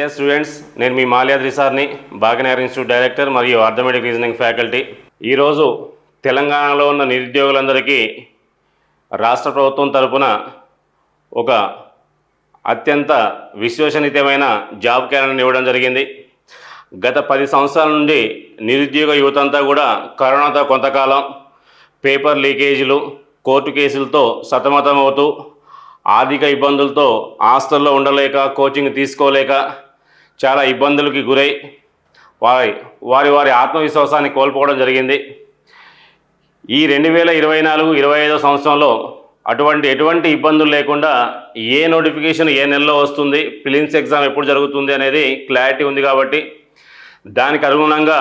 Dear students నేను మీ మాల్యాద్రి సార్ని బాగనేర్ ఇన్స్టిట్యూట్ డైరెక్టర్ మరియు అర్థమెటిక్ రీజనింగ్ ఫ్యాకల్టీ ఈరోజు తెలంగాణలో ఉన్న నిరుద్యోగులందరికీ రాష్ట్ర ప్రభుత్వం తరపున ఒక అత్యంత విశ్వసనీయమైన జాబ్ క్యాలెండర్ ఇవ్వడం జరిగింది. గత పది సంవత్సరాల నుండి నిరుద్యోగ యువత అంతా కూడా కరోనాతో కొంతకాలం పేపర్ లీకేజీలు కోర్టు కేసులతో సతమతమవుతూ ఆర్థిక ఇబ్బందులతో హాస్టల్లో ఉండలేక కోచింగ్ తీసుకోలేక చాలా ఇబ్బందులకి గురై వారి వారి వారి ఆత్మవిశ్వాసాన్ని కోల్పోవడం జరిగింది. ఈ రెండు వేల ఇరవై నాలుగు ఇరవై ఐదో సంవత్సరంలో అటువంటి ఎటువంటి ఇబ్బందులు లేకుండా ఏ నోటిఫికేషన్ ఏ నెలలో వస్తుంది ఫిలిమ్స్ ఎగ్జామ్ ఎప్పుడు జరుగుతుంది అనేది క్లారిటీ ఉంది కాబట్టి దానికి అనుగుణంగా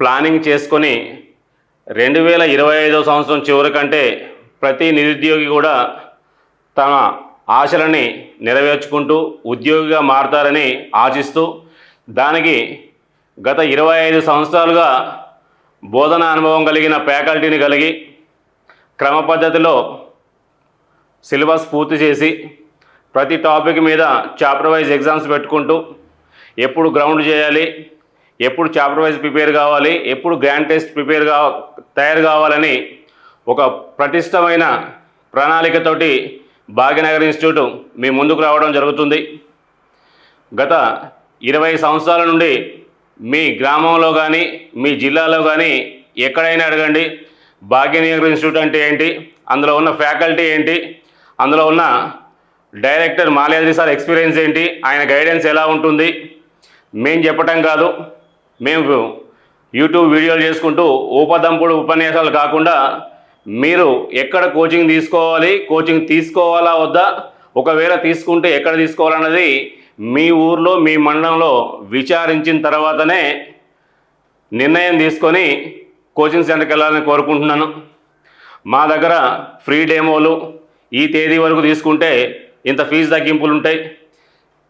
ప్లానింగ్ చేసుకొని రెండు వేల ఇరవై ఐదో సంవత్సరం చివరికంటే ప్రతి నిరుద్యోగి కూడా తమ ఆశలని నెరవేర్చుకుంటూ ఉద్యోగిగా మారతారని ఆశిస్తూ దానికి గత ఇరవై ఐదు సంవత్సరాలుగా బోధన అనుభవం కలిగిన ఫ్యాకల్టీని కలిగి క్రమ పద్ధతిలో సిలబస్ పూర్తి చేసి ప్రతి టాపిక్ మీద చాప్టర్ వైజ్ ఎగ్జామ్స్ పెట్టుకుంటూ ఎప్పుడు గ్రౌండ్ చేయాలి ఎప్పుడు చాప్టర్ వైజ్ ప్రిపేర్ కావాలి ఎప్పుడు గ్రాండ్ టెస్ట్ ప్రిపేర్ కా తయారు కావాలని ఒక ప్రతిష్టమైన ప్రణాళికతోటి భాగ్యనగర్ ఇన్స్టిట్యూట్ మీ ముందుకు రావడం జరుగుతుంది. గత ఇరవై సంవత్సరాల నుండి మీ గ్రామంలో కానీ మీ జిల్లాలో కానీ ఎక్కడైనా అడగండి. భాగ్యనగర్ ఇన్స్టిట్యూట్ అంటే ఏంటి? అందులో ఉన్న ఫ్యాకల్టీ ఏంటి? అందులో ఉన్న డైరెక్టర్ మాలయాద్రి సార్ ఎక్స్పీరియన్స్ ఏంటి? ఆయన గైడెన్స్ ఎలా ఉంటుంది? మేము చెప్పటం కాదు. మేము యూట్యూబ్ వీడియోలు చేసుకుంటూ ఊపదంపుడు ఉపన్యాసాలు కాకుండా మీరు ఎక్కడ కోచింగ్ తీసుకోవాలి కోచింగ్ తీసుకోవాలా వద్దా? ఒకవేళ తీసుకుంటే ఎక్కడ తీసుకోవాలన్నది మీ ఊర్లో మీ మండలంలో విచారించిన తర్వాతనే నిర్ణయం తీసుకొని కోచింగ్ సెంటర్కి వెళ్ళాలని కోరుకుంటున్నాను. మా దగ్గర ఫ్రీ డెమోలు ఈ తేదీ వరకు తీసుకుంటే ఇంత ఫీజు తగ్గింపులు ఉంటాయి.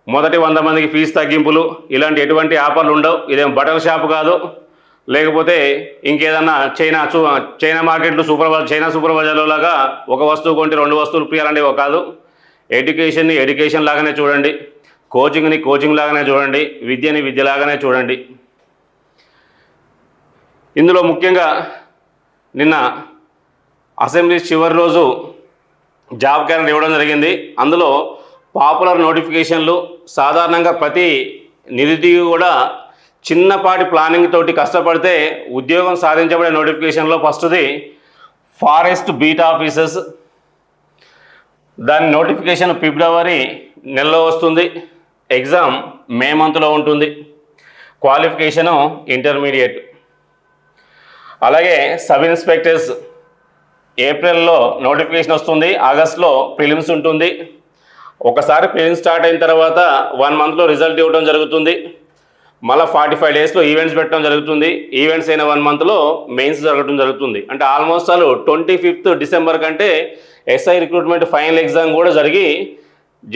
మొదటి వంద మందికి ఫీజు తగ్గింపులు ఇలాంటి ఎటువంటి ఆఫర్లు ఉండవు. ఇదేం బట్టల షాప్ కాదు. లేకపోతే ఇంకేదన్నా చైనా చూ చైనా మార్కెట్లు సూపర్ బజార్ చైనా సూపర్ బజార్లో లాగా ఒక వస్తువు కొంటే రెండు వస్తువులు ఫ్రీ ఒక కాదు. ఎడ్యుకేషన్ని ఎడ్యుకేషన్ లాగానే చూడండి. కోచింగ్ని కోచింగ్ లాగానే చూడండి. విద్యని విద్యలాగానే చూడండి. ఇందులో ముఖ్యంగా నిన్న అసెంబ్లీ చివరి రోజు జాబ్ క్యాలెండర్ ఇవ్వడం జరిగింది. అందులో పాపులర్ నోటిఫికేషన్లు సాధారణంగా ప్రతి నిరుద్యోగి కూడా చిన్నపాటి ప్లానింగ్ తోటి కష్టపడితే ఉద్యోగం సాధించబడే నోటిఫికేషన్లో ఫస్ట్ది ఫారెస్ట్ బీట్ ఆఫీసర్స్ దాని నోటిఫికేషన్ ఫిబ్రవరి నెలలో వస్తుంది. ఎగ్జామ్ మే మంత్లో ఉంటుంది. క్వాలిఫికేషను ఇంటర్మీడియట్ అలాగే సబ్ ఇన్స్పెక్టర్స్ ఏప్రిల్లో నోటిఫికేషన్ వస్తుంది. ఆగస్ట్లో ప్రిలిమ్స్ ఉంటుంది. ఒకసారి ప్రిలిమ్స్ స్టార్ట్ అయిన తర్వాత వన్ మంత్లో రిజల్ట్ ఇవ్వడం జరుగుతుంది. మళ్ళీ ఫార్టీ ఫైవ్ డేస్లో ఈవెంట్స్ పెట్టడం జరుగుతుంది. ఈవెంట్స్ అయిన వన్ మంత్లో మెయిన్స్ జరగడం జరుగుతుంది. అంటే almost all twenty fifth December కంటే ఎస్ఐ రిక్రూట్మెంట్ ఫైనల్ ఎగ్జామ్ కూడా జరిగి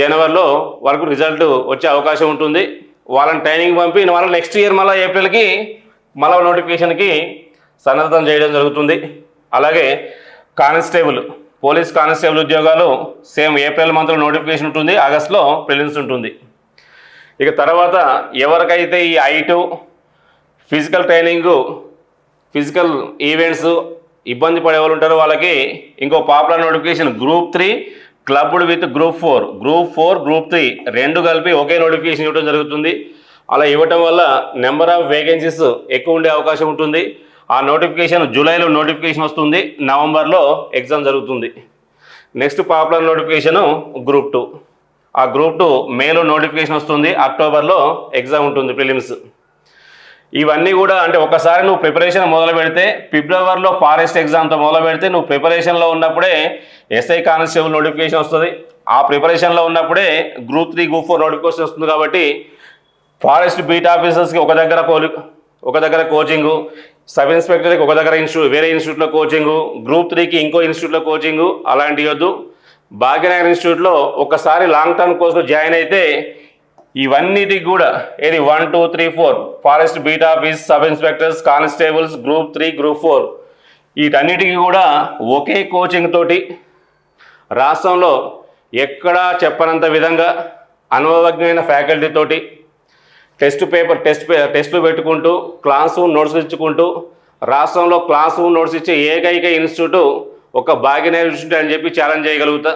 జనవరిలో వరకు రిజల్ట్ వచ్చే అవకాశం ఉంటుంది. వాళ్ళని ట్రైనింగ్ పంపి మళ్ళీ నెక్స్ట్ ఇయర్ మళ్ళీ ఏప్రిల్కి మళ్ళీ నోటిఫికేషన్కి సన్నద్ధం చేయడం జరుగుతుంది. అలాగే కానిస్టేబుల్ పోలీస్ కానిస్టేబుల్ ఉద్యోగాలు సేమ్ ఏప్రిల్ మంత్లో నోటిఫికేషన్ ఉంటుంది ఆగస్ట్లో ప్రిలిమ్స్ ఉంటుంది. ఇక తర్వాత ఎవరికైతే ఈ ఐటు ఫిజికల్ ట్రైనింగు ఫిజికల్ ఈవెంట్స్ ఇబ్బంది పడే వాళ్ళు ఉంటారో వాళ్ళకి ఇంకో popular notification group three clubbed with group four. Group four group three రెండు కలిపి ఒకే నోటిఫికేషన్ ఇవ్వడం జరుగుతుంది. అలా ఇవ్వటం వల్ల నెంబర్ ఆఫ్ వేకెన్సీస్ ఎక్కువ ఉండే అవకాశం ఉంటుంది. ఆ నోటిఫికేషన్ జూలైలో నోటిఫికేషన్ వస్తుంది. నవంబర్లో ఎగ్జామ్ జరుగుతుంది. Next popular notification group two. ఆ గ్రూప్ టూ మేలో నోటిఫికేషన్ వస్తుంది అక్టోబర్లో ఎగ్జామ్ ఉంటుంది ప్రిలిమ్స్. ఇవన్నీ కూడా అంటే ఒకసారి నువ్వు ప్రిపరేషన్ మొదలు పెడితే ఫిబ్రవరిలో ఫారెస్ట్ ఎగ్జామ్తో మొదలు పెడితే నువ్వు ప్రిపరేషన్లో ఉన్నప్పుడే ఎస్ఐ కానిస్టేబుల్ నోటిఫికేషన్ వస్తుంది. ఆ ప్రిపరేషన్లో ఉన్నప్పుడే group three group four notification వస్తుంది కాబట్టి ఫారెస్ట్ బీట్ ఆఫీసర్స్కి ఒక దగ్గర కోలి ఒక దగ్గర కోచింగు సబ్ ఇన్స్పెక్టర్కి ఒక దగ్గర ఇన్స్టిట్యూట్ వేరే ఇన్స్టిట్యూట్లో కోచింగు గ్రూప్ త్రీకి ఇంకో ఇన్స్టిట్యూట్లో కోచింగు అలాంటివి వద్దు. భాగ్యనగర్ ఇన్స్టిట్యూట్లో ఒకసారి లాంగ్ టర్మ్ కోర్సులో జాయిన్ అయితే ఇవన్నిటికి కూడా ఏది one two three four forest beat office sub inspectors constables group three group four వీటన్నిటికీ కూడా ఒకే కోచింగ్ తోటి రాష్ట్రంలో ఎక్కడా చెప్పనంత విధంగా అనుభవజ్ఞమైన ఫ్యాకల్టీతోటి టెస్ట్ పేపర్ టెస్ట్ పే టెస్టులు పెట్టుకుంటూ క్లాస్ రూమ్ నోట్స్ ఇచ్చుకుంటూ రాష్ట్రంలో క్లాస్ రూమ్ నోట్స్ ఇచ్చే ఏకైక ఇన్స్టిట్యూట్ ఒక భాగ్యనగర్ ఇన్స్టిట్యూట్ అని చెప్పి ఛాలెంజ్ చేయగలుగుతా.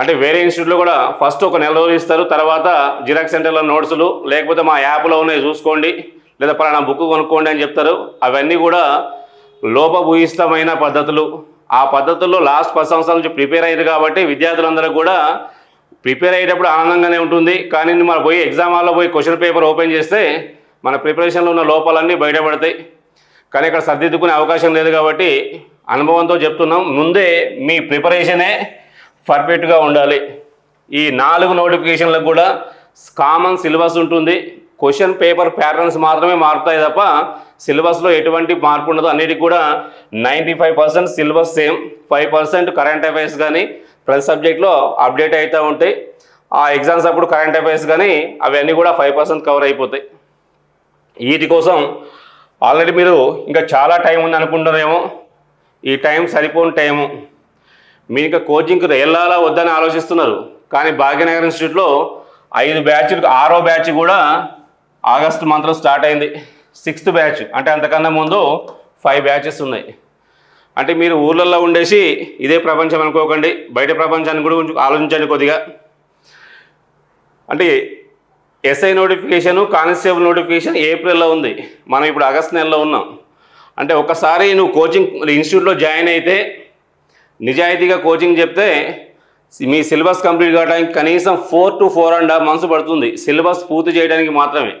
అంటే వేరే ఇన్స్టిట్యూట్లో కూడా ఫస్ట్ ఒక నెల రోజులు ఇస్తారు తర్వాత జిరాక్స్ సెంటర్లో నోట్సులు లేకపోతే మా యాప్లో ఉన్నాయి చూసుకోండి లేదా పలానా బుక్ కొనుక్కోండి అని చెప్తారు. అవన్నీ కూడా లోపభూయిష్టమైన పద్ధతులు. ఆ పద్ధతుల్లో లాస్ట్ పది సంవత్సరాల నుంచి ప్రిపేర్ అయ్యారు కాబట్టి విద్యార్థులందరూ కూడా ప్రిపేర్ అయ్యేటప్పుడు ఆనందంగానే ఉంటుంది. కానీ మన పోయి ఎగ్జామ్ హాల్లో పోయి క్వశ్చన్ పేపర్ ఓపెన్ చేస్తే మన ప్రిపరేషన్లో ఉన్న లోపాలన్నీ బయటపడతాయి. కానీ ఇక్కడ సర్దిద్దుకునే అవకాశం లేదు కాబట్టి అనుభవంతో చెప్తున్నాం. ముందే మీ ప్రిపరేషనే పర్ఫెక్ట్గా ఉండాలి. ఈ నాలుగు నోటిఫికేషన్లకు కూడా కామన్ సిలబస్ ఉంటుంది. క్వశ్చన్ పేపర్ ప్యాటర్న్స్ మాత్రమే మారుతాయి తప్ప సిలబస్లో ఎటువంటి మార్పు ఉండదు. అన్నిటికి కూడా ninety five percent syllabus same. Five percent current affairs కానీ ప్రతి సబ్జెక్ట్లో అప్డేట్ అవుతూ ఉంటాయి. ఆ ఎగ్జామ్స్ అప్పుడు కరెంట్ అఫైర్స్ కానీ అవన్నీ కూడా ఫైవ్ పర్సెంట్ కవర్ అయిపోతాయి. వీటి కోసం ఆల్రెడీ మీరు ఇంకా చాలా టైం ఉంది అనుకుంటారేమో ఈ టైం సరిపోని టైము మీరు ఇంకా కోచింగ్కి వెళ్ళాలా వద్దని ఆలోచిస్తున్నారు. కానీ భాగ్యనగర్ ఇన్స్టిట్యూట్లో ఐదు బ్యాచ్లు ఆరో బ్యాచ్ కూడా ఆగస్టు మంత్లో స్టార్ట్ అయింది. సిక్స్త్ బ్యాచ్ అంటే అంతకన్నా ముందు ఫైవ్ బ్యాచెస్ ఉన్నాయి. అంటే మీరు ఊళ్ళల్లో ఉండేసి ఇదే ప్రపంచం అనుకోకండి. బయట ప్రపంచాన్ని కూడా కొంచెం ఆలోచించండి కొద్దిగా. అంటే ఎస్ఐ నోటిఫికేషన్ కానిస్టేబుల్ నోటిఫికేషన్ ఏప్రిల్లో ఉంది. మనం ఇప్పుడు ఆగస్ట్ నెలలో ఉన్నాం. అంటే ఒకసారి నువ్వు కోచింగ్ ఇన్స్టిట్యూట్లో జాయిన్ అయితే నిజాయితీగా కోచింగ్ చెప్తే మీ సిలబస్ కంప్లీట్ కావడానికి కనీసం four to four and half months పడుతుంది. సిలబస్ పూర్తి చేయడానికి మాత్రమే.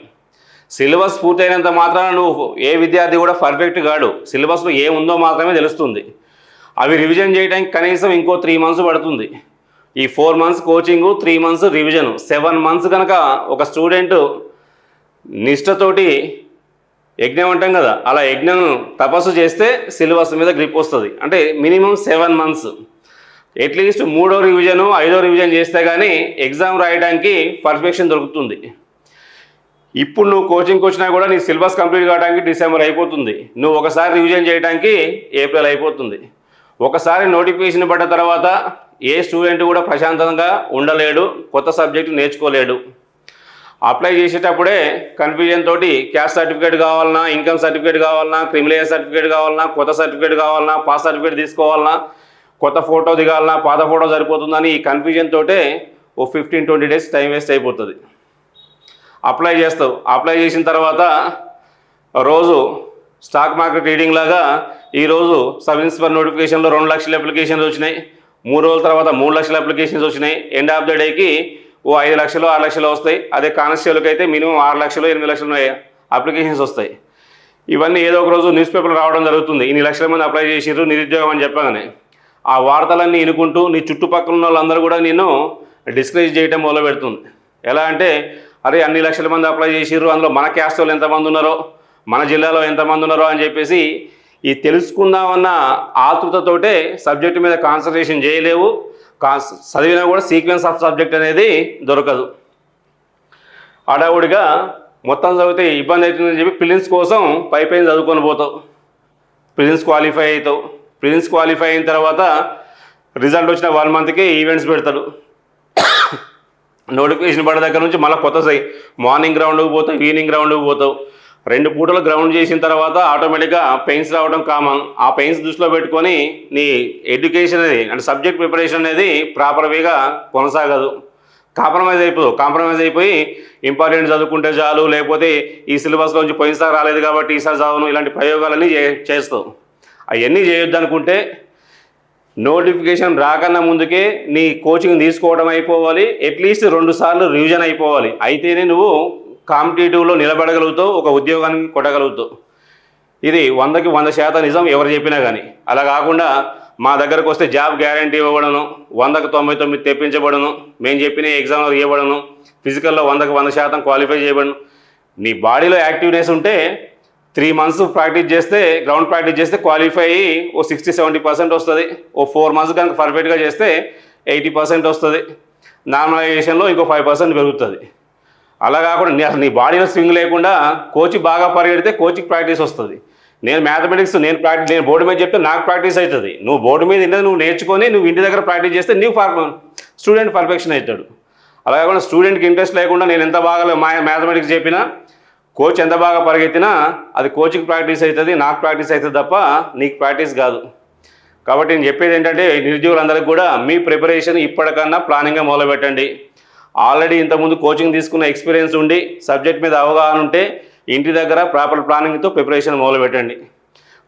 సిలబస్ పూర్తయినంత మాత్రాన నువ్వు ఏ విద్యార్థి కూడా పర్ఫెక్ట్ కాడు. సిలబస్లో ఏముందో మాత్రమే తెలుస్తుంది. అవి రివిజన్ చేయడానికి కనీసం ఇంకో త్రీ మంత్స్ పడుతుంది. ఈ four months coaching three months revision. Seven months కనుక ఒక స్టూడెంట్ నిష్టతోటి యజ్ఞం అంటాం కదా అలా యజ్ఞం తపస్సు చేస్తే సిలబస్ మీద గ్రిప్ వస్తుంది. అంటే minimum seven months. At least మూడో రివిజను ఐదో రివిజన్ చేస్తే కానీ ఎగ్జామ్ రాయడానికి పర్ఫెక్షన్ దొరుకుతుంది. ఇప్పుడు నువ్వు కోచింగ్కి వచ్చినా కూడా నీ సిలబస్ కంప్లీట్ కావడానికి డిసెంబర్ అయిపోతుంది. నువ్వు ఒకసారి రివిజన్ చేయడానికి ఏప్రిల్ అయిపోతుంది. ఒకసారి నోటిఫికేషన్ పడ్డ తర్వాత ఏ స్టూడెంట్ కూడా ప్రశాంతంగా ఉండలేడు కొత్త సబ్జెక్టు నేర్చుకోలేడు. అప్లై చేసేటప్పుడే కన్ఫ్యూజన్ తోటి క్యాస్ట్ సర్టిఫికేట్ కావాలన్నా ఇన్కమ్ సర్టిఫికేట్ కావాలన్నా క్రిమినల్ సర్టిఫికేట్ కావాలన్నా కొత్త సర్టిఫికేట్ కావాలన్నా పాస్ సర్టిఫికేట్ తీసుకోవాలన్నా కొత్త ఫోటో దిగాలన్నా పాత ఫోటో సరిపోతుందని ఈ కన్ఫ్యూజన్ తోటే ఓ fifteen twenty days time waste అయిపోతుంది. అప్లై చేస్తావు. అప్లై చేసిన తర్వాత రోజు స్టాక్ మార్కెట్ రీడింగ్ లాగా ఈరోజు సబ్ ఇన్స్పర్ నోటిఫికేషన్లో రెండు లక్షల అప్లికేషన్స్ వచ్చినాయి. మూడు రోజుల తర్వాత మూడు లక్షల అప్లికేషన్స్ వచ్చినాయి. ఎండ్ ఆఫ్ ద డేకి ఓ ఐదు లక్షలు ఆరు లక్షలు వస్తాయి. అదే కానిస్టేబుల్కి అయితే మినిమం ఆరు లక్షలు ఎనిమిది లక్షలు అప్లికేషన్స్ వస్తాయి. ఇవన్నీ ఏదో ఒక రోజు న్యూస్ పేపర్లు రావడం జరుగుతుంది. ఇన్ని లక్షల మంది అప్లై చేసిర్రు నిరుద్యోగం అని చెప్పగానే. ఆ వార్తలన్నీ వినుకుంటూ నీ చుట్టుపక్కల ఉన్న వాళ్ళందరూ కూడా నేను డిస్కరేజ్ చేయడం మొదలు పెడుతుంది ఎలా అంటే అరే అన్ని లక్షల మంది అప్లై చేసిర్రు అందులో మన క్యాస్ట్ వాళ్ళు ఎంతమంది ఉన్నారో మన జిల్లాలో ఎంతమంది ఉన్నారో అని చెప్పేసి ఈ తెలుసుకుందామన్న ఆతృతతోటే సబ్జెక్టు మీద కాన్సన్ట్రేషన్ చేయలేవు. చదివినా కూడా సీక్వెన్స్ ఆఫ్ సబ్జెక్ట్ అనేది దొరకదు. అడావుడిగా మొత్తం చదివితే ఇబ్బంది అవుతుందని చెప్పి ప్రిలిమ్స్ కోసం పై పైన చదువుకొని పోతావు. ప్రిలిమ్స్ క్వాలిఫై అవుతావు. ప్రిలిమ్స్ క్వాలిఫై అయిన తర్వాత రిజల్ట్ వచ్చిన వన్ మంత్కి ఈవెంట్స్ పెడతాడు. నోటిఫికేషన్ పడే దగ్గర నుంచి మళ్ళీ కొత్త సై మార్నింగ్ గ్రౌండ్కి పోతావు ఈవినింగ్ గ్రౌండ్కి పోతావు. రెండు పూటలు గ్రౌండ్ చేసిన తర్వాత ఆటోమేటిక్గా పెయిన్స్ రావడం కామన్ ఆ పెయిన్స్ దృష్టిలో పెట్టుకొని నీ ఎడ్యుకేషన్ అనేది అంటే సబ్జెక్ట్ ప్రిపరేషన్ అనేది ప్రాపర్ వేగా కొనసాగదు. కాంప్రమైజ్ అయిపోదు కాంప్రమైజ్ అయిపోయి ఇంపార్టెంట్ చదువుకుంటే చాలు లేకపోతే ఈ సిలబస్లో నుంచి పోయినసారి రాలేదు కాబట్టి ఈసారి చదవను ఇలాంటి ప్రయోగాలన్నీ చే చేస్తావు. అవన్నీ చేయొద్దు అనుకుంటే నోటిఫికేషన్ రాకన్నా ముందుకే నీ కోచింగ్ తీసుకోవడం అయిపోవాలి అట్లీస్ట్ రెండు సార్లు రివిజన్ అయిపోవాలి. అయితేనే నువ్వు కాంపిటేటివ్లో నిలబడగలుగుతావు ఒక ఉద్యోగాన్ని కొట్టగలుగుతావు ఇది వందకి వంద శాతం నిజం ఎవరు చెప్పినా కానీ అలా కాకుండా మా దగ్గరకు వస్తే జాబ్ గ్యారంటీ ఇవ్వబడను వందకు తొంభై తొమ్మిది తెప్పించబడను మేము చెప్పిన ఎగ్జామ్లో ఇవ్వబడను ఫిజికల్లో వందకు వంద శాతం క్వాలిఫై చేయబడను. నీ బాడీలో యాక్టివ్నెస్ ఉంటే త్రీ మంత్స్ ప్రాక్టీస్ చేస్తే గ్రౌండ్ ప్రాక్టీస్ చేస్తే క్వాలిఫై అయ్యి ఓ సిక్స్టీ సెవెంటీ పర్సెంట్ వస్తుంది. ఓ ఫోర్ మంత్స్ కనుక పర్ఫెక్ట్గా చేస్తే ఎయిటీ పర్సెంట్ వస్తుంది. నార్మలైజేషన్లో ఇంకో ఫైవ్ పర్సెంట్ పెరుగుతుంది. అలా కాకుండా నీ అసలు నీ బాడీలో స్వింగ్ లేకుండా కోచ్ బాగా పరిగెడితే కోచ్కి ప్రాక్టీస్ వస్తుంది. నేను మ్యాథమెటిక్స్ నేను ప్రాక్టీస్ నేను బోర్డు మీద చెప్తే నాకు ప్రాక్టీస్ అవుతుంది నువ్వు బోర్డు మీద ఇంటి నువ్వు నేర్చుకొని నువ్వు ఇంటి దగ్గర ప్రాక్టీస్ చేస్తే నీవు పర్ స్టూడెంట్ పర్ఫెక్షన్ అవుతాడు. అలా కాకుండా స్టూడెంట్కి ఇంట్రెస్ట్ లేకుండా నేను ఎంత బాగా మ్యాథమెటిక్స్ చెప్పినా కోచ్ ఎంత బాగా పరిగెత్తినా అది కోచింగ్ ప్రాక్టీస్ అవుతుంది నాకు ప్రాక్టీస్ అవుతుంది తప్ప నీకు ప్రాక్టీస్ కాదు. కాబట్టి నేను చెప్పేది ఏంటంటే నిరుద్యోగులందరికీ కూడా మీ ప్రిపరేషన్ ఇప్పటికన్నా ప్లానింగ్గా మొదలుపెట్టండి. ఆల్రెడీ ఇంతకుముందు కోచింగ్ తీసుకున్న ఎక్స్పీరియన్స్ ఉండి సబ్జెక్ట్ మీద అవగాహన ఉంటే ఇంటి దగ్గర ప్రాపర్ ప్లానింగ్తో ప్రిపరేషన్ మొదలుపెట్టండి.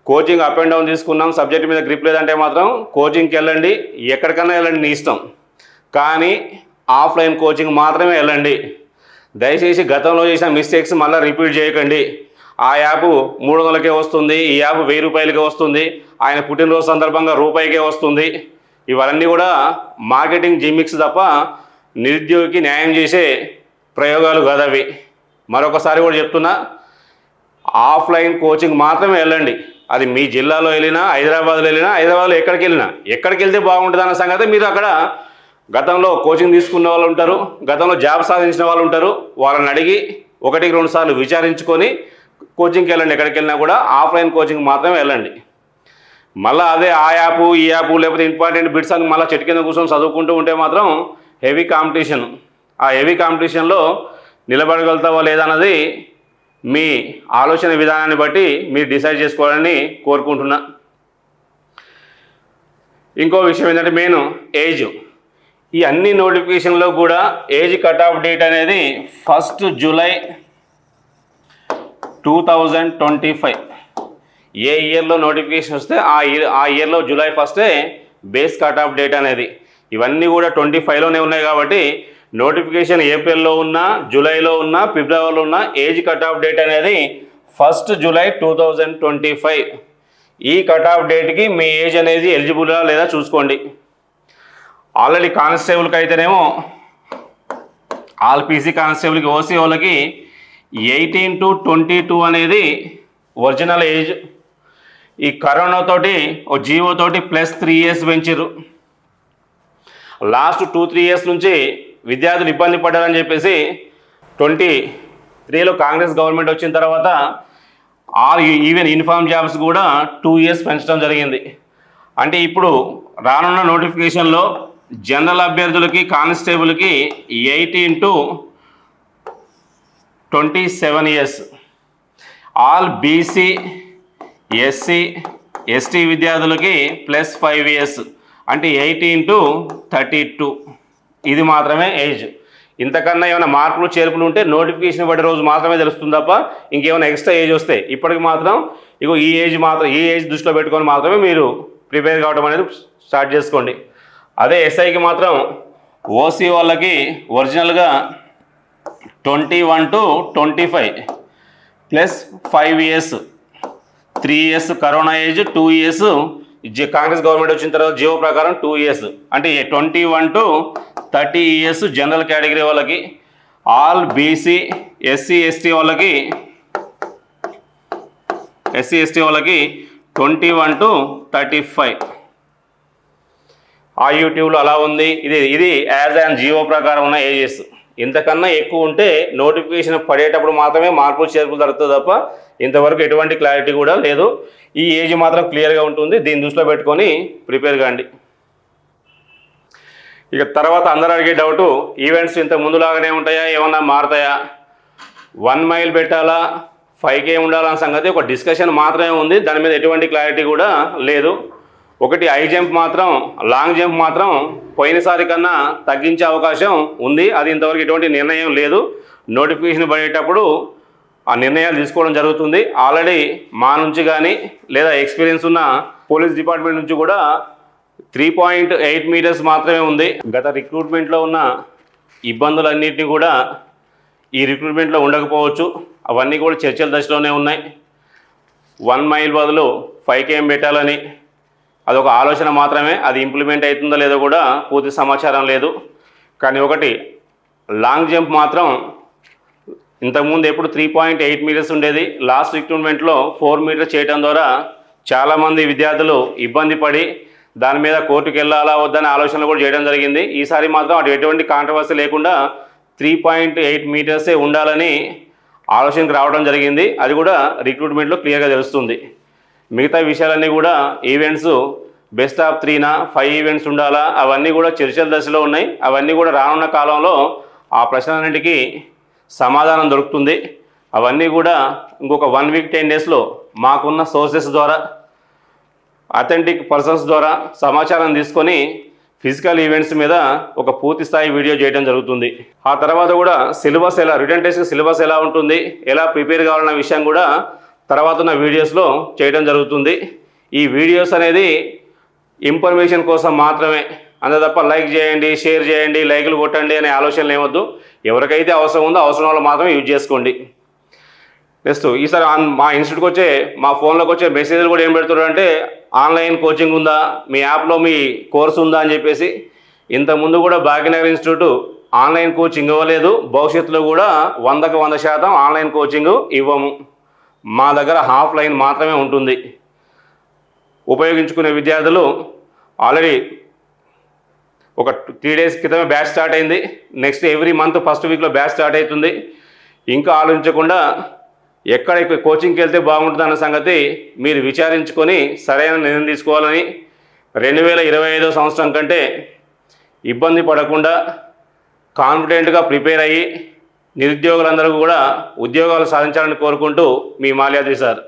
కోచింగ్ అప్ అండ్ డౌన్ తీసుకున్నాం సబ్జెక్ట్ మీద గ్రిప్ లేదంటే మాత్రం కోచింగ్కి వెళ్ళండి ఎక్కడికన్నా వెళ్ళండి నీ ఇష్టం. కానీ ఆఫ్లైన్ కోచింగ్ మాత్రమే వెళ్ళండి. దయచేసి గతంలో చేసిన మిస్టేక్స్ మళ్ళీ రిపీట్ చేయకండి. ఆ యాప్ మూడు వందలకే వస్తుంది ఈ యాప్ వెయ్యి రూపాయలకే వస్తుంది ఆయన పుట్టినరోజు సందర్భంగా రూపాయికే వస్తుంది. ఇవన్నీ కూడా మార్కెటింగ్ జిమిక్స్ తప్ప నిరుద్యోగికి న్యాయం చేసే ప్రయోగాలు కదవి మరొకసారి కూడా చెప్తున్నా ఆఫ్లైన్ కోచింగ్ మాత్రమే వెళ్ళండి. అది మీ జిల్లాలో వెళ్ళినా హైదరాబాద్లో వెళ్ళినా హైదరాబాద్లో ఎక్కడికి వెళ్ళినా ఎక్కడికి వెళ్తే బాగుంటుంది అన్న సంగతి మీరు అక్కడ గతంలో కోచింగ్ తీసుకున్న వాళ్ళు ఉంటారు గతంలో జాబ్ సాధించిన వాళ్ళు ఉంటారు. వాళ్ళని అడిగి ఒకటికి రెండు సార్లు విచారించుకొని కోచింగ్కి వెళ్ళండి. ఎక్కడికి వెళ్ళినా కూడా ఆఫ్లైన్ కోచింగ్ మాత్రమే వెళ్ళండి. మళ్ళీ అదే ఆ యాప్ ఈ యాప్ లేకపోతే ఇంపార్టెంట్ బిట్స్ అని మళ్ళీ చెట్టు కింద కూర్చొని చదువుకుంటూ ఉంటే మాత్రం హెవీ కాంపిటీషన్. ఆ హెవీ కాంపిటీషన్లో నిలబడగలుగుతావో లేదన్నది మీ ఆలోచన విధానాన్ని బట్టి మీరు డిసైడ్ చేసుకోవాలని కోరుకుంటున్నా. ఇంకో విషయం ఏంటంటే మెయిన్ ఏజ్. ఈ అన్ని నోటిఫికేషన్లో కూడా ఏజ్ కట్ ఆఫ్ డేట్ అనేది first July two thousand twenty five. ఏ ఇయర్లో నోటిఫికేషన్ వస్తే ఆ ఇయర్ ఆ ఇయర్లో జూలై ఫస్టే బేస్ కట్ ఆఫ్ డేట్ అనేది. ఇవన్నీ కూడా ట్వంటీ ఫైవ్లోనే ఉన్నాయి కాబట్టి నోటిఫికేషన్ ఏప్రిల్లో ఉన్న జూలైలో ఉన్న ఫిబ్రవరిలో ఉన్న ఏజ్ కట్ ఆఫ్ డేట్ అనేది first July two thousand twenty five. ఈ కట్ ఆఫ్ డేట్కి మీ ఏజ్ అనేది ఎలిజిబులా లేదా చూసుకోండి. ఆల్రెడీ కానిస్టేబుల్కి అయితేనేమో ఆల్ పీసీ కానిస్టేబుల్కి ఓసీ వాళ్ళకి ఎయిటీన్ టు ట్వంటీ టూ అనేది ఒరిజినల్ ఏజ్. ఈ కరోనాతోటి ఓ జీవోతోటి ప్లస్ త్రీ ఇయర్స్ పెంచారు లాస్ట్ టూ త్రీ ఇయర్స్ నుంచి విద్యార్థులు ఇబ్బంది పడ్డారని చెప్పేసి ట్వంటీ త్రీలో కాంగ్రెస్ గవర్నమెంట్ వచ్చిన తర్వాత ఆల్ ఈవెన్ యూనిఫామ్ జాబ్స్ కూడా టూ ఇయర్స్ పెంచడం జరిగింది. అంటే ఇప్పుడు రానున్న నోటిఫికేషన్లో జనరల్ అభ్యర్థులకి కానిస్టేబుల్కి eighteen to twenty seven years. All BC SC ST విద్యార్థులకి ప్లస్ ఫైవ్ ఇయర్స్. అంటే ఎయిటీ ఇంటూ థర్టీ టూ. ఇది మాత్రమే ఏజ్. ఇంతకన్నా ఏమైనా మార్పులు చేర్పులు ఉంటే నోటిఫికేషన్ పడే రోజు మాత్రమే తెలుస్తుంది తప్ప ఇంకేమైనా ఎక్స్ట్రా ఏజ్ వస్తే ఇప్పటికి మాత్రం ఇగో ఈ ఏజ్ మాత్రం ఈ ఏజ్ దృష్టిలో పెట్టుకొని మాత్రమే మీరు ప్రిపేర్ కావడం అనేది స్టార్ట్ చేసుకోండి. అదే ఎస్ఐకి మాత్రం ఓసీ వాళ్ళకి ఒరిజినల్గా twenty one to twenty five plus five years. Three years corona age two years Congress government వచ్చిన తర్వాత జియో ప్రకారం టూ ఇయర్స్ అంటే twenty one to thirty years general category వాళ్ళకి ఆల్ బీసీ ఎస్సీ ఎస్టీ వాళ్ళకి ఎస్సీ ఎస్టీ వాళ్ళకి twenty one to thirty five ఆ యూట్యూబ్లో అలా ఉంది. ఇది ఇది యాజ్ అండ్ జియో ప్రకారం ఉన్న ఏజెస్ ఇంతకన్నా ఎక్కువ ఉంటే నోటిఫికేషన్ పడేటప్పుడు మాత్రమే మార్పులు చేర్పులు జరుగుతుంది తప్ప ఇంతవరకు ఎటువంటి క్లారిటీ కూడా లేదు. ఈ ఏజ్ మాత్రం క్లియర్గా ఉంటుంది. దీన్ని దృష్టిలో పెట్టుకొని ప్రిపేర్ కాండి. ఇక తర్వాత అందరూ అడిగే డౌటు ఈవెంట్స్ ఇంత ముందులాగానే ఉంటాయా? ఏమన్నా మారుతాయా? వన్ మైల్ పెట్టాలా? ఫైవ్ కే ఉండాలన్న సంగతి ఒక డిస్కషన్ మాత్రమే ఉంది. దాని మీద ఎటువంటి క్లారిటీ కూడా లేదు. ఒకటి హై జంప్ మాత్రం లాంగ్ జంప్ మాత్రం పోయినసారి కన్నా తగ్గించే అవకాశం ఉంది. అది ఇంతవరకు ఎటువంటి నిర్ణయం లేదు. నోటిఫికేషన్ పడేటప్పుడు ఆ నిర్ణయాలు తీసుకోవడం జరుగుతుంది. ఆల్రెడీ మా నుంచి కానీ లేదా ఎక్స్పీరియన్స్ ఉన్న పోలీస్ డిపార్ట్మెంట్ నుంచి కూడా త్రీ పాయింట్ ఎయిట్ మీటర్స్ మాత్రమే ఉంది. గత రిక్రూట్మెంట్లో ఉన్న ఇబ్బందులన్నింటినీ కూడా ఈ రిక్రూట్మెంట్లో ఉండకపోవచ్చు. అవన్నీ కూడా చర్చల దశలోనే ఉన్నాయి. వన్ మైల్ బదులు ఫైవ్ కేఎం పెట్టాలని అదొక ఆలోచన మాత్రమే. అది ఇంప్లిమెంట్ అవుతుందో లేదో కూడా పూర్తి సమాచారం లేదు. కానీ ఒకటి లాంగ్ జంప్ మాత్రం ఇంతకుముందు ఎప్పుడు త్రీ పాయింట్ ఎయిట్ మీటర్స్ ఉండేది. లాస్ట్ రిక్రూట్మెంట్లో ఫోర్ మీటర్స్ చేయడం ద్వారా చాలామంది విద్యార్థులు ఇబ్బంది పడి దాని మీద కోర్టుకు వెళ్ళాలా వద్దనే ఆలోచనలు కూడా చేయడం జరిగింది. ఈసారి మాత్రం అటు ఎటువంటి కాంట్రవర్సీ లేకుండా త్రీ పాయింట్ ఎయిట్ మీటర్సే ఉండాలని ఆలోచనకు రావడం జరిగింది. అది కూడా రిక్రూట్మెంట్లో క్లియర్గా తెలుస్తుంది. మిగతా విషయాలన్నీ కూడా ఈవెంట్స్ బెస్ట్ ఆఫ్ త్రీనా ఫైవ్ ఈవెంట్స్ ఉండాలా అవన్నీ కూడా చర్చల దశలో ఉన్నాయి. అవన్నీ కూడా రానున్న కాలంలో ఆ ప్రశ్నలన్నింటికి సమాధానం దొరుకుతుంది. అవన్నీ కూడా ఇంకొక వన్ వీక్ టెన్ డేస్లో మాకున్న సోర్సెస్ ద్వారా అథెంటిక్ పర్సన్స్ ద్వారా సమాచారం తీసుకొని ఫిజికల్ ఈవెంట్స్ మీద ఒక పూర్తి స్థాయి వీడియో చేయడం జరుగుతుంది. ఆ తర్వాత కూడా సిలబస్ ఎలా రిటర్న్ టెస్ట్ సిలబస్ ఎలా ఉంటుంది ఎలా ప్రిపేర్ కావాలన్న విషయం కూడా తర్వాత ఉన్న వీడియోస్లో చేయడం జరుగుతుంది. ఈ వీడియోస్ అనేది ఇన్ఫర్మేషన్ కోసం మాత్రమే. అంతే తప్ప లైక్ చేయండి షేర్ చేయండి లైకులు కొట్టండి అనే ఆలోచనలు ఏమొద్దు. ఎవరికైతే అవసరం ఉందో అవసరం వాళ్ళు మాత్రమే యూజ్ చేసుకోండి. నెక్స్ట్ ఈసారి మా ఇన్స్టిట్యూట్కి వచ్చే మా ఫోన్లోకి వచ్చే మెసేజ్లు కూడా ఏం పెడుతున్నారు అంటే ఆన్లైన్ కోచింగ్ ఉందా మీ యాప్లో మీ కోర్స్ ఉందా అని చెప్పేసి. ఇంతకుముందు కూడా భాగ్యనగర్ ఇన్స్టిట్యూట్ ఆన్లైన్ కోచింగ్ ఇవ్వలేదు. భవిష్యత్తులో కూడా వందకు వంద శాతం ఆన్లైన్ కోచింగ్ ఇవ్వము. మా దగ్గర హాఫ్ లైన్ మాత్రమే ఉంటుంది. ఉపయోగించుకునే విద్యార్థులు ఆల్రెడీ ఒక త్రీ డేస్ క్రితమే బ్యాచ్ స్టార్ట్ అయింది. నెక్స్ట్ ఎవ్రీ మంత్ ఫస్ట్ వీక్లో బ్యాచ్ స్టార్ట్ అవుతుంది. ఇంకా ఆలోచించకుండా ఎక్కడ కోచింగ్కి వెళ్తే బాగుంటుంది అన్న సంగతి మీరు విచారించుకొని సరైన నిర్ణయం తీసుకోవాలని రెండు వేల ఇరవై ఐదో సంవత్సరం కంటే ఇబ్బంది పడకుండా కాన్ఫిడెంట్గా ప్రిపేర్ అయ్యి నిరుద్యోగులందరూ కూడా ఉద్యోగాలు సాధించాలని కోరుకుంటూ మీ మాల్యాద్రి సార్.